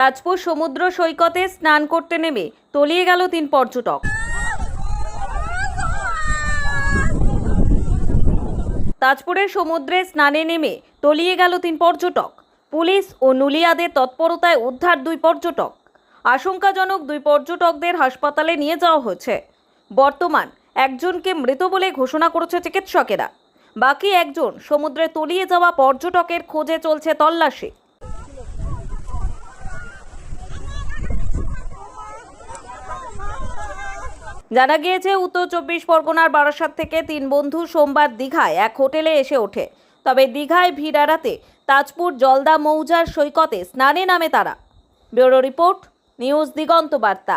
তাজপুর সমুদ্র সৈকতে স্নান করতে নেমে তলিয়ে গেল তিন পর্যটক। তাজপুরের সমুদ্রে স্নানে নেমে তলিয়ে গেল তিন পর্যটক। পুলিশ ও নুলিয়াদের তৎপরতায় উদ্ধার দুই পর্যটক। আশঙ্কাজনক দুই পর্যটকদের হাসপাতালে নিয়ে যাওয়া হয়েছে। বর্তমান একজনকে মৃত বলে ঘোষণা করেছে চিকিৎসকেরা। বাকি একজন সমুদ্রে তলিয়ে যাওয়া পর্যটকের খোঁজে চলছে তল্লাশি। জানা গিয়েছে, উত্তর চব্বিশ পরগনার বারাসাত থেকে তিন বন্ধু সোমবার দীঘায় এক হোটেলে এসে ওঠে। তবে দীঘায় ভিড় এড়াতে তাজপুর, জলদা, মৌজার সৈকতে স্নানে নামে তারা। ব্যুরো রিপোর্ট, নিউজ দিগন্ত বার্তা।